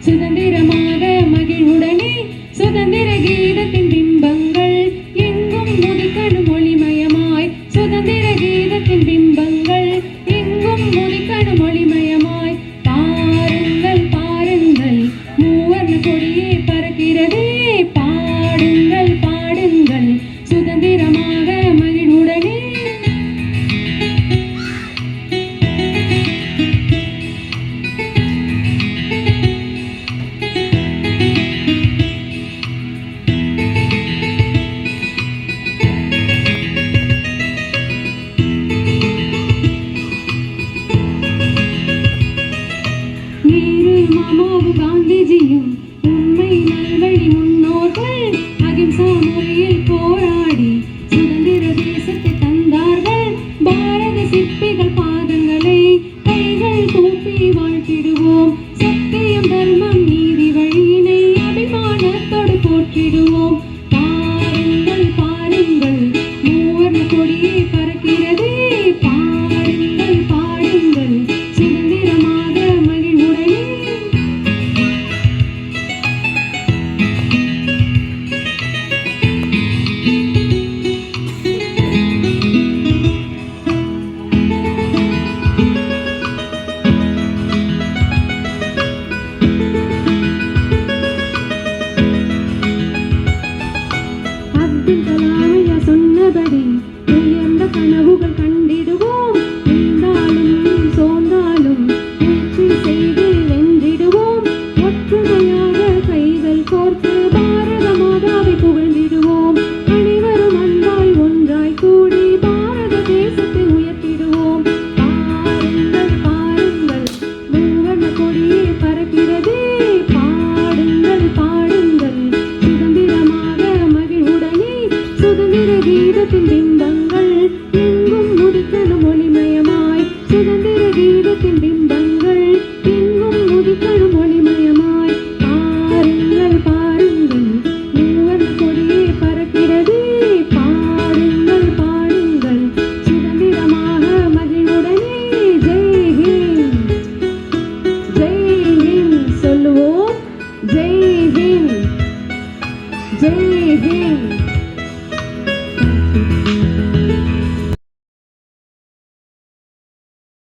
சுதந்திரமாக மகிழ்வுடனே சுதந்திர கீத ഗാന്ധിജിയും பிம்பங்கள். எங்கும் முடித்தனும் ஒளிமயமாய். சுதந்திர கீதத்தின் பிம்பங்கள்